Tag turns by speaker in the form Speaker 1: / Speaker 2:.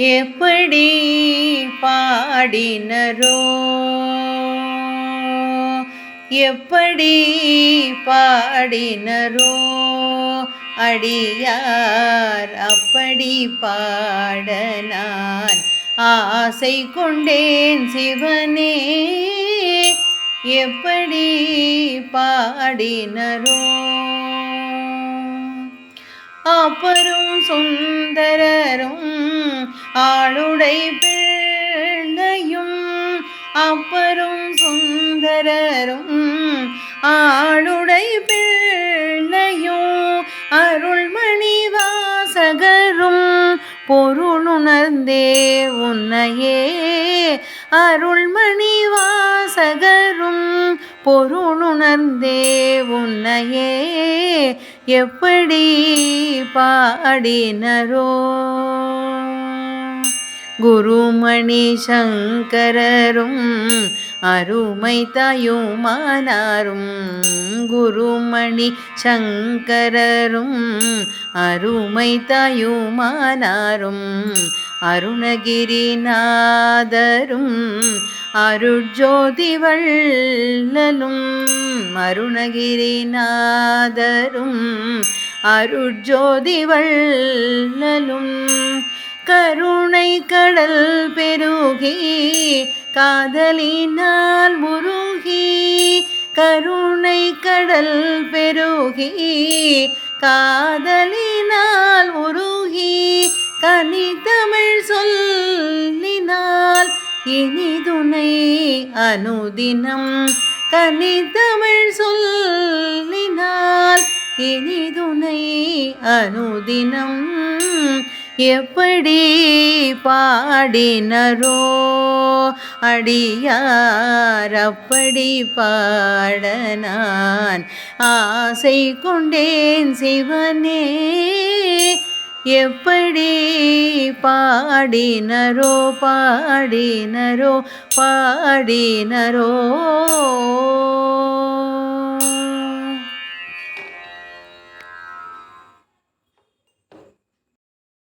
Speaker 1: எப்படி பாடினரோ? எப்படி பாடினரோ? அடியார் அப்படி பாடனான் ஆசை கொண்டேன் சிவனே. எப்படி பாடினரோ? அப்பரும் சுந்தரரும் ஆளுடை பிள்ளையும் அப்பரும் சுந்தரரும். ஆளுடை பிள்ளையும் அருள்மணி வாசகரும் பொருளுணர்ந்தே உன்னையே. அருள்மணி வாசகரும் பொருளுணர்ந்தே உன்னையே. எப்படி பாடினரோ. குருமணி சங்கரரும் அருமை தாயுமானாரும் குருமணி சங்கரரும் அருமை தாயுமானாரும் அருணகிரிநாதரும் அருட்ஜோதி வள்ளலும் அருணகிரிநாதரும் அருட்ஜோதி வள்ளலும் கரு கடல் பெருகி காதலினால் முருகி கருணை கடல் பெருகி காதலினால் உருகி கனிதமிழ் சொல்லினால் இனிதுனை அனுதினம் கனிதமிழ் சொல்லினால் இனிதுனை அனுதினம். எப்படி பாடினரோ அடியார் அப்படி பாட நான் ஆசை கொண்டேன் சிவனே எப்படி பாடினரோ பாடினரோ பாடினரோ